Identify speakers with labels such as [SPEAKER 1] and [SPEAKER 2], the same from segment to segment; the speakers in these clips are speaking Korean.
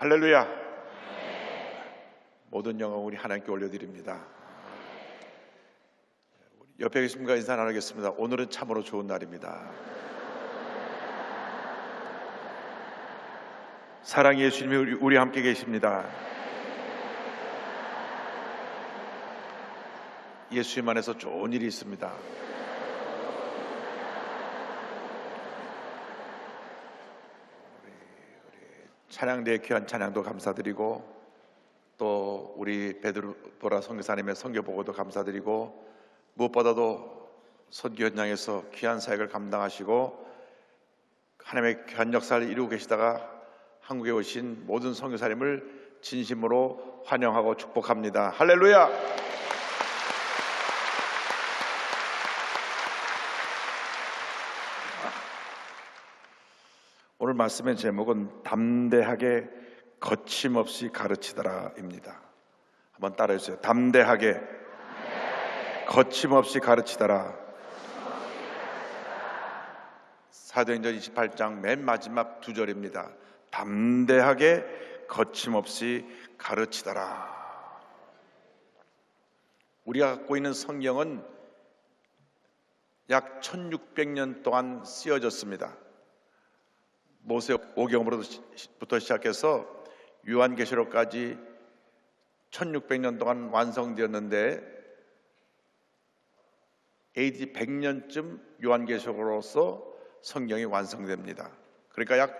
[SPEAKER 1] 할렐루야. 모든 영광 우리 하나님께 올려드립니다. 옆에 계신 분과 인사 나누겠습니다. 오늘은 참으로 좋은 날입니다. 사랑 예수님이 우리, 우리 함께 계십니다. 예수님 안에서 좋은 일이 있습니다. 찬양대의 귀한 찬양도 감사드리고 또 우리 베드로라 선교사님의 선교 보고도 감사드리고 무엇보다도 선교 현장에서 귀한 사역을 감당하시고 하나님의 귀한 역사를 이루고 계시다가 한국에 오신 모든 선교사님을 진심으로 환영하고 축복합니다. 할렐루야! 오늘 말씀의 제목은 담대하게 거침없이 가르치더라입니다. 한번 따라해 주세요. 담대하게 거침없이 가르치더라. 사도행전 28장 맨 마지막 두 절입니다. 담대하게 거침없이 가르치더라. 우리가 갖고 있는 성경은 약 1600년 동안 쓰여졌습니다. 모세 오경으로부터 시작해서 요한계시록까지 1600년 동안 완성되었는데 AD 100년쯤 요한계시록으로서 성경이 완성됩니다. 그러니까 약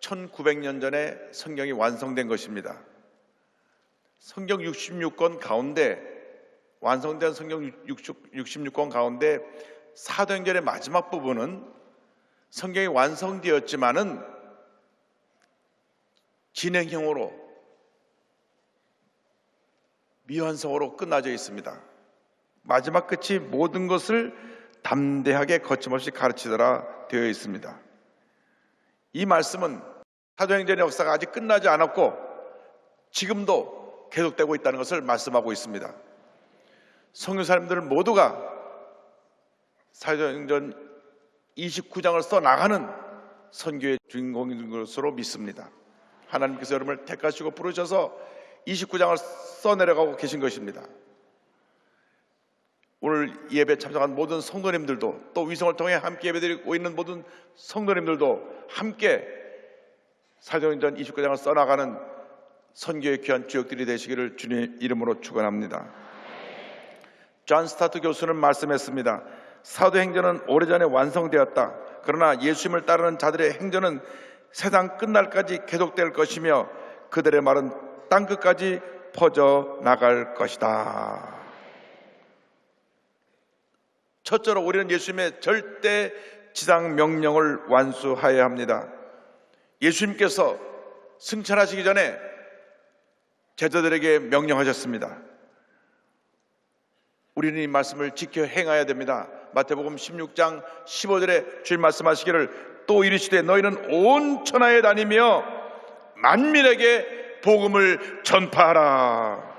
[SPEAKER 1] 1900년 전에 성경이 완성된 것입니다. 성경 66권 가운데 완성된 성경 66권 가운데 사도행전의 마지막 부분은 성경이 완성되었지만은 진행형으로 미완성으로 끝나져 있습니다. 마지막 끝이 모든 것을 담대하게 거침없이 가르치더라 되어 있습니다. 이 말씀은 사도행전의 역사가 아직 끝나지 않았고 지금도 계속되고 있다는 것을 말씀하고 있습니다. 성교사님들 모두가 사도행전 29장을 써 나가는 선교의 주인공인 것으로 믿습니다. 하나님께서 여러분을 택하시고 부르셔서 29장을 써 내려가고 계신 것입니다. 오늘 예배 참석한 모든 성도님들도 또 위성을 통해 함께 예배드리고 있는 모든 성도님들도 함께 사도행전 29장을 써나가는 선교의 귀한 주역들이 되시기를 주님 이름으로 축원합니다. 존 스타트 교수는 말씀했습니다. 사도행전은 오래전에 완성되었다. 그러나 예수님을 따르는 자들의 행전은 세상 끝날까지 계속될 것이며 그들의 말은 땅 끝까지 퍼져 나갈 것이다. 첫째로 우리는 예수님의 절대 지상 명령을 완수하여야 합니다. 예수님께서 승천하시기 전에 제자들에게 명령하셨습니다. 우리는 이 말씀을 지켜 행해야 됩니다. 마태복음 16장 15절에 주님 말씀하시기를 또 이르시되 너희는 온 천하에 다니며 만민에게 복음을 전파하라.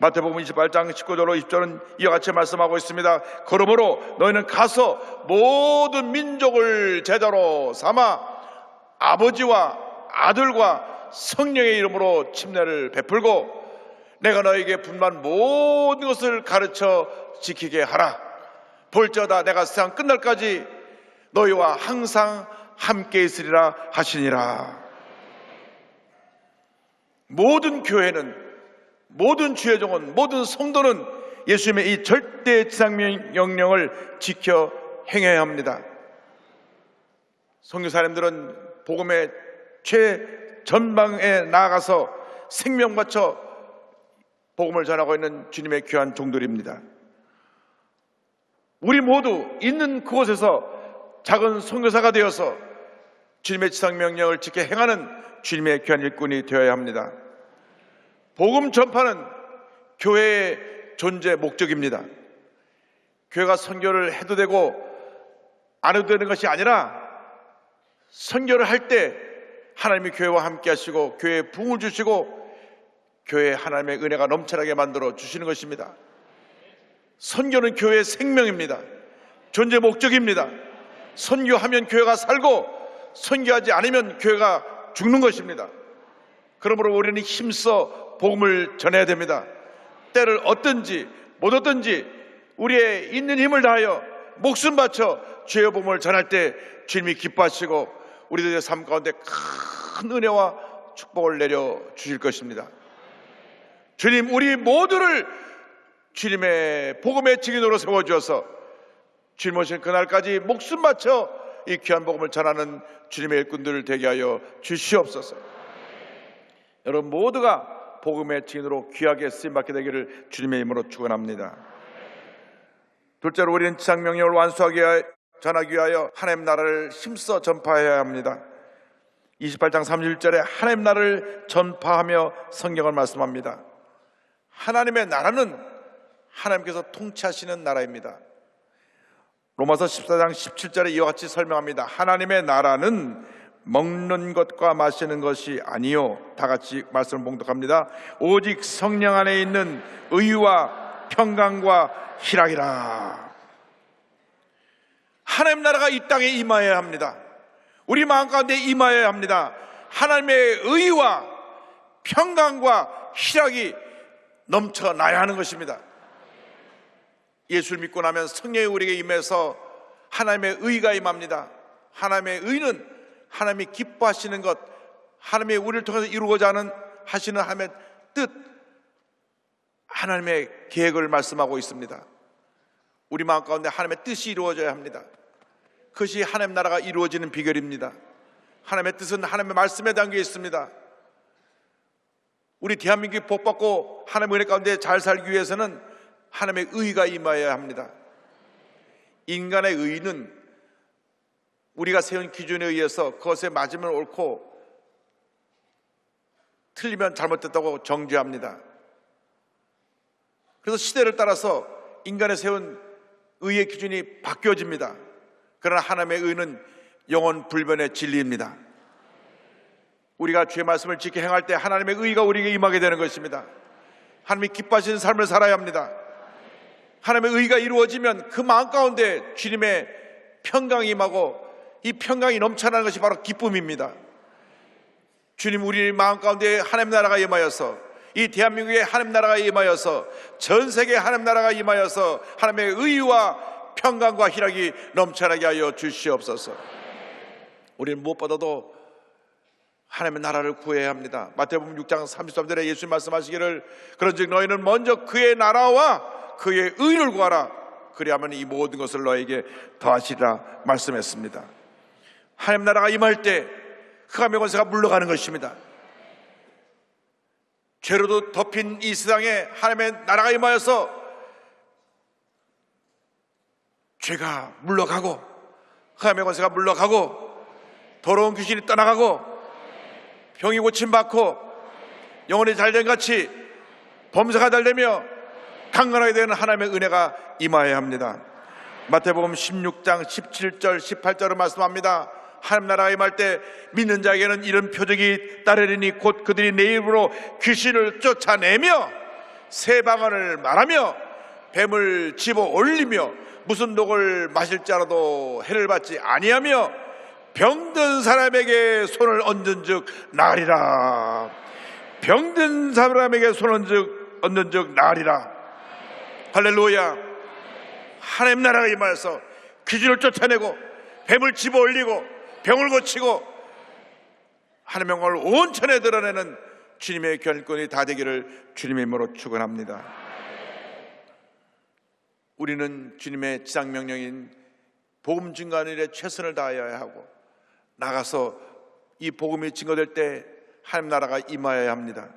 [SPEAKER 1] 마태복음 28장 19절로 20절은 이와 같이 말씀하고 있습니다. 그러므로 너희는 가서 모든 민족을 제자로 삼아 아버지와 아들과 성령의 이름으로 침례를 베풀고 내가 너에게 분만 모든 것을 가르쳐 지키게 하라. 볼지어다 내가 세상 끝날까지 너희와 항상 함께 있으리라 하시니라. 모든 교회는 모든 주의 종은 모든 성도는 예수님의 이 절대 지상 명령을 지켜 행해야 합니다. 성교사님들은 복음의 최전방에 나아가서 생명 바쳐 복음을 전하고 있는 주님의 귀한 종들입니다. 우리 모두 있는 그곳에서 작은 선교사가 되어서 주님의 지상 명령을 지켜 행하는 주님의 귀한 일꾼이 되어야 합니다. 복음 전파는 교회의 존재 목적입니다. 교회가 선교를 해도 되고 안 해도 되는 것이 아니라 선교를 할 때 하나님이 교회와 함께 하시고 교회에 붕을 주시고 교회에 하나님의 은혜가 넘쳐나게 만들어 주시는 것입니다. 선교는 교회의 생명입니다. 존재 목적입니다. 선교하면 교회가 살고 선교하지 않으면 교회가 죽는 것입니다. 그러므로 우리는 힘써 복음을 전해야 됩니다. 때를 얻든지 못 얻든지 우리의 있는 힘을 다하여 목숨 바쳐 죄의 복음을 전할 때 주님이 기뻐하시고 우리들의 삶 가운데 큰 은혜와 축복을 내려 주실 것입니다. 주님 우리 모두를 주님의 복음의 증인으로 세워 주어서 주님 오실 그날까지 목숨 바쳐 이 귀한 복음을 전하는 주님의 일꾼들을 되게 하여 주시옵소서. 여러분 모두가 복음의 증인으로 귀하게 쓰임 받게 되기를 주님의 이름으로 축원합니다. 둘째로 우리는 지상 명령을 완수하기 위하여 전하기 위하여 하나님 나라를 힘써 전파해야 합니다. 28장 31절에 하나님 나라를 전파하며 성경을 말씀합니다. 하나님의 나라는 하나님께서 통치하시는 나라입니다. 로마서 14장 17절에 이와 같이 설명합니다. 하나님의 나라는 먹는 것과 마시는 것이 아니요. 다 같이 말씀을 봉독합니다. 오직 성령 안에 있는 의와 평강과 희락이라. 하나님 나라가 이 땅에 임하여야 합니다. 우리 마음 가운데 임하여야 합니다. 하나님의 의와 평강과 희락이 넘쳐나야 하는 것입니다. 예수를 믿고 나면 성령이 우리에게 임해서 하나님의 의가 임합니다. 하나님의 의는 하나님이 기뻐하시는 것, 하나님의 우리를 통해서 이루고자 하는 하시는 하나님의 뜻, 하나님의 계획을 말씀하고 있습니다. 우리 마음 가운데 하나님의 뜻이 이루어져야 합니다. 그것이 하나님 나라가 이루어지는 비결입니다. 하나님의 뜻은 하나님의 말씀에 담겨 있습니다. 우리 대한민국이 복받고 하나님의 은혜 가운데 잘 살기 위해서는 하나님의 의가 임하여야 합니다. 인간의 의는 우리가 세운 기준에 의해서 그것에 맞으면 옳고 틀리면 잘못됐다고 정죄합니다. 그래서 시대를 따라서 인간의 세운 의의 기준이 바뀌어집니다. 그러나 하나님의 의는 영원 불변의 진리입니다. 우리가 주의 말씀을 지켜 행할 때 하나님의 의가 우리에게 임하게 되는 것입니다. 하나님이 기뻐하시는 삶을 살아야 합니다. 하나님의 의가 이루어지면 그 마음 가운데 주님의 평강이 임하고 이 평강이 넘쳐나는 것이 바로 기쁨입니다. 주님 우리 마음 가운데 하나님 나라가 임하여서 이 대한민국에 하나님 나라가 임하여서 전 세계 하나님 나라가 임하여서 하나님의 의와 평강과 희락이 넘쳐나게 하여 주시옵소서. 우리는 무엇보다도 하나님의 나라를 구해야 합니다. 마태복음 6장 33절에 예수님 말씀하시기를 그런즉 너희는 먼저 그의 나라와 그의 의를 구하라. 그리하면 이 모든 것을 너에게 더하시리라 말씀했습니다. 하나님 나라가 임할 때 흑암의 권세가 물러가는 것입니다. 죄로도 덮인 이 세상에 하나님의 나라가 임하여서 죄가 물러가고 흑암의 권세가 물러가고 더러운 귀신이 떠나가고 병이 고침받고 영혼이 잘된 같이 범사가 잘되며 강건하게 되는 하나님의 은혜가 임하여야 합니다. 마태복음 16장 17절 18절을 말씀합니다. 하나님 나라가 임할 때 믿는 자에게는 이런 표적이 따르리니 곧 그들이 내 입으로 귀신을 쫓아내며 새 방언을 말하며 뱀을 집어 올리며 무슨 독을 마실 자라도 해를 받지 아니하며 병든 사람에게 손을 얹은즉 나리라 병든 사람에게 손을 얹은즉 얹은즉 나리라 할렐루야 하나님 나라가 임하여서 귀신을 쫓아내고 뱀을 집어 올리고 병을 고치고 하나님의 영광을 온천에 드러내는 주님의 결권이 다 되기를 주님의 이름으로 축원합니다. 우리는 주님의 지상 명령인 복음 증거하는 일에 최선을 다하여야 하고 나가서 이 복음이 증거될 때 하나님 나라가 임하여야 합니다.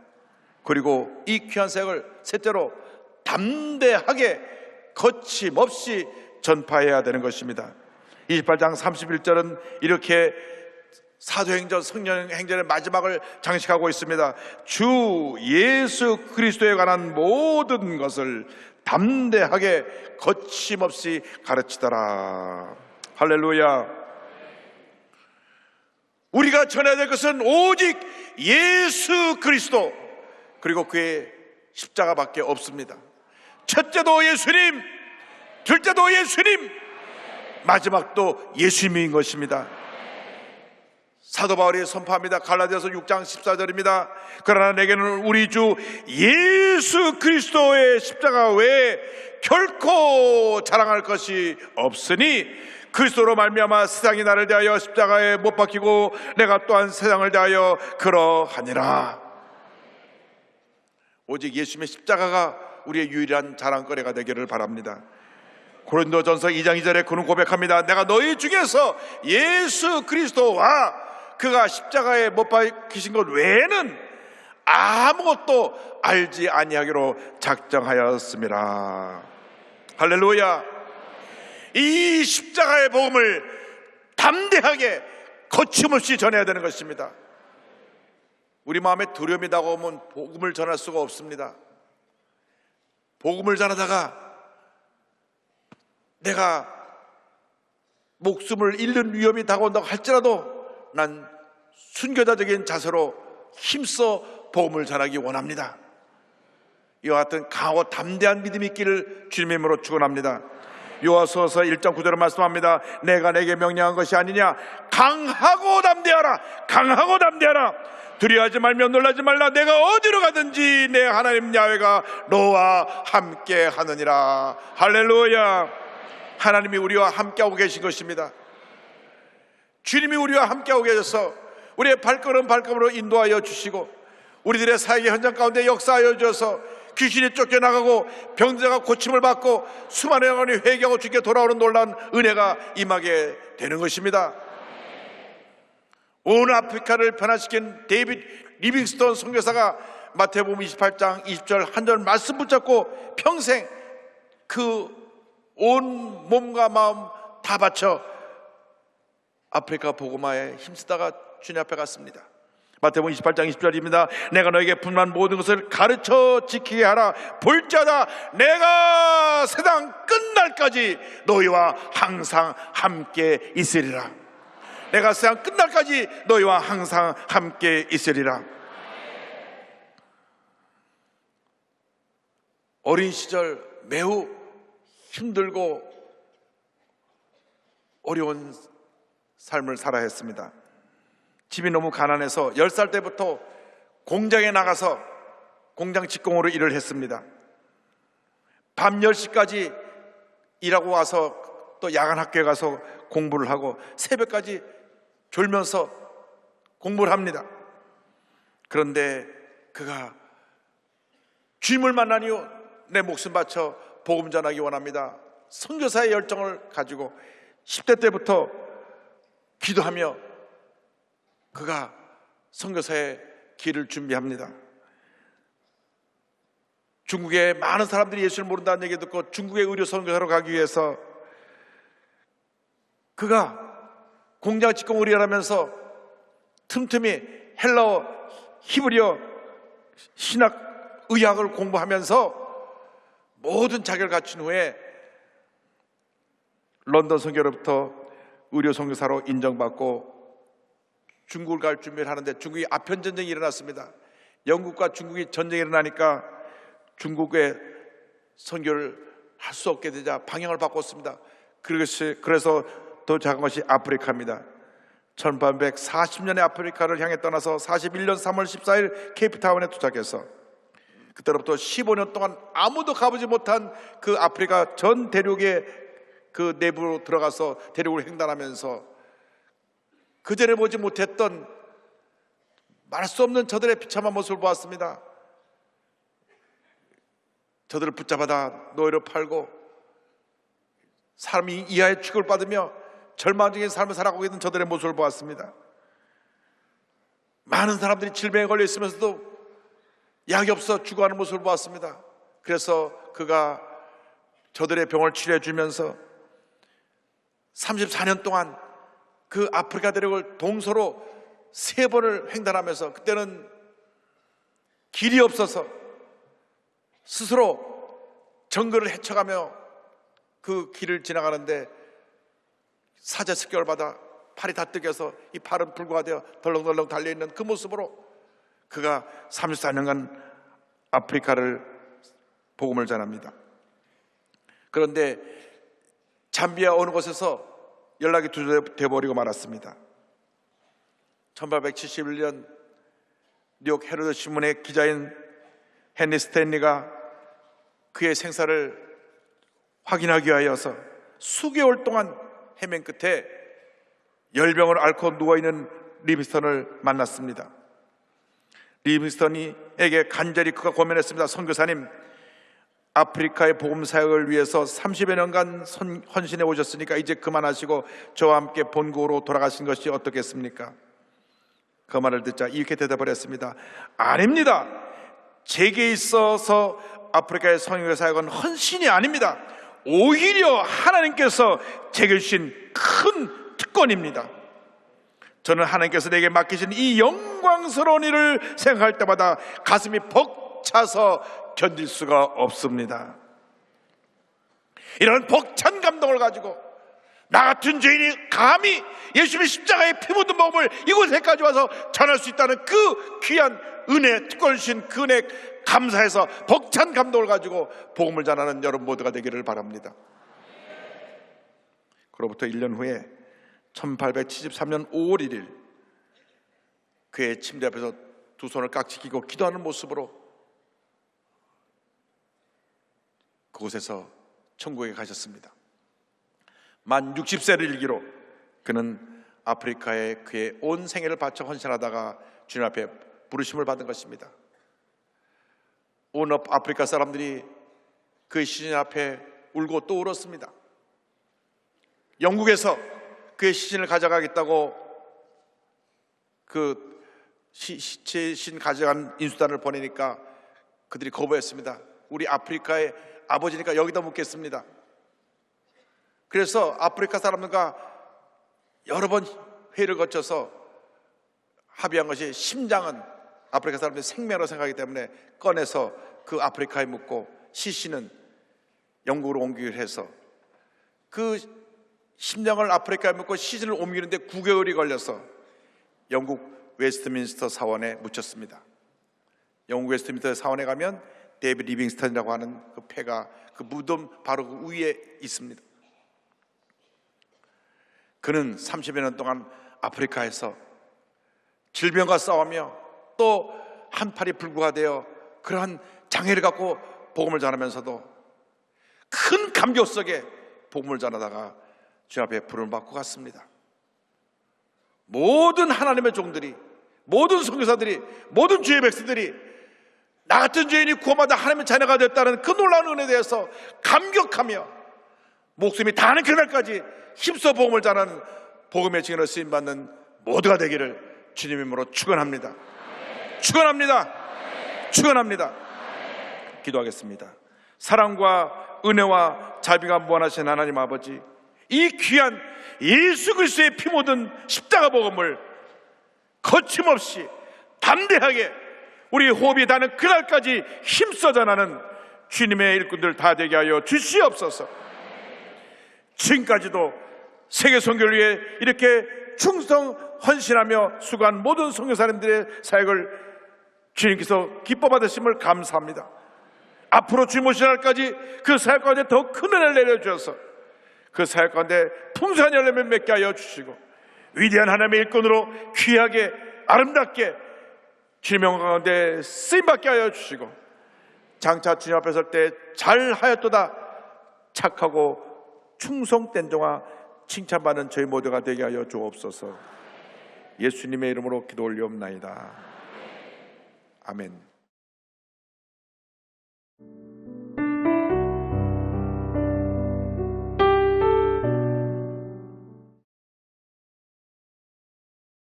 [SPEAKER 1] 그리고 이 귀한 색을 셋째로 담대하게 거침없이 전파해야 되는 것입니다. 28장 31절은 이렇게 사도행전 성령행전의 마지막을 장식하고 있습니다. 주 예수 그리스도에 관한 모든 것을 담대하게 거침없이 가르치더라. 할렐루야. 우리가 전해야 될 것은 오직 예수 그리스도 그리고 그의 십자가밖에 없습니다. 첫째도 예수님, 둘째도 예수님, 마지막도 예수님인 것입니다. 사도 바울이 선포합니다. 갈라디아서 6장 14절입니다. 그러나 내게는 우리 주 예수 그리스도의 십자가 외에 결코 자랑할 것이 없으니 그리스도로 말미암아 세상이 나를 대하여 십자가에 못 박히고 내가 또한 세상을 대하여 그러하니라. 오직 예수님의 십자가가 우리의 유일한 자랑거리가 되기를 바랍니다. 고린도전서 2장 2절에 그는 고백합니다. 내가 너희 중에서 예수 그리스도와 그가 십자가에 못 박히신 것 외에는 아무것도 알지 아니하기로 작정하였습니다. 할렐루야. 이 십자가의 복음을 담대하게 거침없이 전해야 되는 것입니다. 우리 마음에 두려움이 다가오면 복음을 전할 수가 없습니다. 복음을 전하다가 내가 목숨을 잃는 위험이 다가온다고 할지라도 난 순교자적인 자세로 힘써 복음을 전하기 원합니다. 이와 같은 강하고 담대한 믿음이 있기를 주님의 이름으로 축원합니다. 요하서서 1장 9절을 말씀합니다. 내가 내게 명령한 것이 아니냐? 강하고 담대하라. 강하고 담대하라. 두려워하지 말며 놀라지 말라. 내가 어디로 가든지 내 하나님 야훼가 너와 함께 하느니라. 할렐루야. 하나님이 우리와 함께하고 계신 것입니다. 주님이 우리와 함께하고 계셔서 우리의 발걸음 발걸음으로 인도하여 주시고 우리들의 사역의 현장 가운데 역사하여 주셔서 귀신이 쫓겨나가고 병자가 고침을 받고 수많은 영혼이 회개하고 주께 돌아오는 놀라운 은혜가 임하게 되는 것입니다. 온 아프리카를 변화시킨 데이빗 리빙스톤 선교사가 마태복음 28장 20절 한 절 말씀 붙잡고 평생 그 온 몸과 마음 다 바쳐 아프리카 복음화에 힘쓰다가 주님 앞에 갔습니다. 마태복음 28장 20절입니다. 내가 너에게 분만 모든 것을 가르쳐 지키게 하라. 볼자다 내가 세상 끝날까지 너희와 항상 함께 있으리라. 내가 세상 끝날까지 너희와 항상 함께 있으리라. 어린 시절 매우 힘들고 어려운 삶을 살아야 했습니다. 집이 너무 가난해서 10살 때부터 공장에 나가서 공장 직공으로 일을 했습니다. 밤 10시까지 일하고 와서 또 야간 학교에 가서 공부를 하고 새벽까지 졸면서 공부를 합니다. 그런데 그가 만난 이후 내 목숨 바쳐 복음 전하기 원합니다. 선교사의 열정을 가지고 10대 때부터 기도하며 그가 선교사의 길을 준비합니다. 중국에 많은 사람들이 예수를 모른다는 얘기 듣고 중국의 의료 선교사로 가기 위해서 그가 공장 직공을 일하면서 틈틈이 헬라어, 히브리어, 신학, 의학을 공부하면서 모든 자격을 갖춘 후에 런던 선교로부터 의료 선교사로 인정받고 중국을 갈 준비를 하는데 중국이 아편 전쟁이 일어났습니다. 영국과 중국이 전쟁이 일어나니까 중국의 선교를 할 수 없게 되자 방향을 바꿨습니다. 그래서 더 작은 것이 아프리카입니다. 1840년에 아프리카를 향해 떠나서 41년 3월 14일 케이프타운에 도착해서 그때로부터 15년 동안 아무도 가보지 못한 그 아프리카 전 대륙의 그 내부로 들어가서 대륙을 횡단하면서 그전에 보지 못했던 말할 수 없는 저들의 비참한 모습을 보았습니다. 저들을 붙잡아다 노예로 팔고 사람이 이하의 취급을 받으며 절망적인 삶을 살아가고 있는 저들의 모습을 보았습니다. 많은 사람들이 질병에 걸려 있으면서도 약이 없어 죽어가는 모습을 보았습니다. 그래서 그가 저들의 병을 치료해 주면서 34년 동안 그 아프리카 대륙을 동서로 세 번을 횡단하면서 그때는 길이 없어서 스스로 정글을 헤쳐가며 그 길을 지나가는데 사제 습격을 받아 팔이 다 뜯겨서 이 팔은 불구하되어 덜렁덜렁 달려있는 그 모습으로 그가 34년간 아프리카를 복음을 전합니다. 그런데 잠비아 어느 곳에서 연락이 두절돼 버리고 말았습니다. 1871년 뉴욕 헤로드 신문의 기자인 헨리 스탠리가 그의 생사를 확인하기 위하여서 수개월 동안 헤맨 끝에 열병을 앓고 누워있는 리비스턴을 만났습니다. 리비스턴이에게 간절히 그가 고민했습니다. 선교사님, 아프리카의 복음 사역을 위해서 30여 년간 선- 헌신해 오셨으니까 이제 그만하시고 저와 함께 본국으로 돌아가신 것이 어떻겠습니까? 그 말을 듣자 이렇게 대답을 했습니다. 아닙니다. 제게 있어서 아프리카의 성교 사역은 헌신이 아닙니다. 오히려 하나님께서 제게 주신 큰 특권입니다. 저는 하나님께서 내게 맡기신 이 영광스러운 일을 생각할 때마다 가슴이 벅 차서 견딜 수가 없습니다. 이런 벅찬 감동을 가지고 나 같은 죄인이 감히 예수님의 십자가에 피 묻은 복음을 이곳에까지 와서 전할 수 있다는 그 귀한 은혜, 특권을 주신 그 은혜 감사해서 벅찬 감동을 가지고 복음을 전하는 여러분 모두가 되기를 바랍니다. 그로부터 1년 후에 1873년 5월 1일 그의 침대 앞에서 두 손을 깍지 끼고 기도하는 모습으로 그곳에서 천국에 가셨습니다. 만 60세를 일기로 그는 아프리카에 그의 온 생애를 바쳐 헌신하다가 주님 앞에 부르심을 받은 것입니다. 온 아프리카 사람들이 그의 시신 앞에 울고 또 울었습니다. 영국에서 그의 시신을 가져가겠다고 그 시- 시신 가져간 인수단을 보내니까 그들이 거부했습니다. 우리 아프리카의 아버지니까 여기다 묻겠습니다. 그래서 아프리카 사람들과 여러 번 회의를 거쳐서 합의한 것이 심장은 아프리카 사람들이 생명으로 생각하기 때문에 꺼내서 그 아프리카에 묻고 시신은 영국으로 옮기기로 해서 그 심장을 아프리카에 묻고 시신을 옮기는데 9개월이 걸려서 영국 웨스트민스터 사원에 묻혔습니다. 영국 웨스트민스터 사원에 가면 데이비 리빙스턴이라고 하는 그 폐가 그 무덤 바로 그 위에 있습니다. 그는 30여 년 동안 아프리카에서 질병과 싸우며 또 한 팔이 불구가 되어 그러한 장애를 갖고 복음을 전하면서도 큰 감격 속에 복음을 전하다가 주 앞에 부름을 받고 갔습니다. 모든 하나님의 종들이 모든 선교사들이 모든 주의 백성들이 나 같은 죄인이 구원받아 하나님의 자녀가 됐다는 그 놀라운 은혜에 대해서 감격하며 목숨이 다하는 그날까지 힘써 복음을 전하는 복음의 증인으로 쓰임 받는 모두가 되기를 주님 이름으로 축원합니다. 축원합니다. 축원합니다. 기도하겠습니다. 사랑과 은혜와 자비가 무한하신 하나님 아버지, 이 귀한 예수 그리스도의 피 묻은 십자가 복음을 거침없이 담대하게 우리 호흡이 닿는 그날까지 힘써 전하는 주님의 일꾼들 다 되게 하여 주시옵소서. 지금까지도 세계 선교를 위해 이렇게 충성 헌신하며 수고한 모든 선교사님들의 사역을 주님께서 기뻐 받으심을 감사합니다. 앞으로 주님 오실 날까지 그 사역 가운데 더 큰 은혜를 내려주셔서 그 사역 가운데 풍성한 열매를 맺게 하여 주시고 위대한 하나님의 일꾼으로 귀하게 아름답게 영광 가운데 쓰임받게 하여 주시고 장차 주님 앞에 설 때 잘하였도다 착하고 충성된 동안 칭찬받는 저희 모두가 되게 하여 주옵소서. 예수님의 이름으로 기도 올리옵나이다. 아멘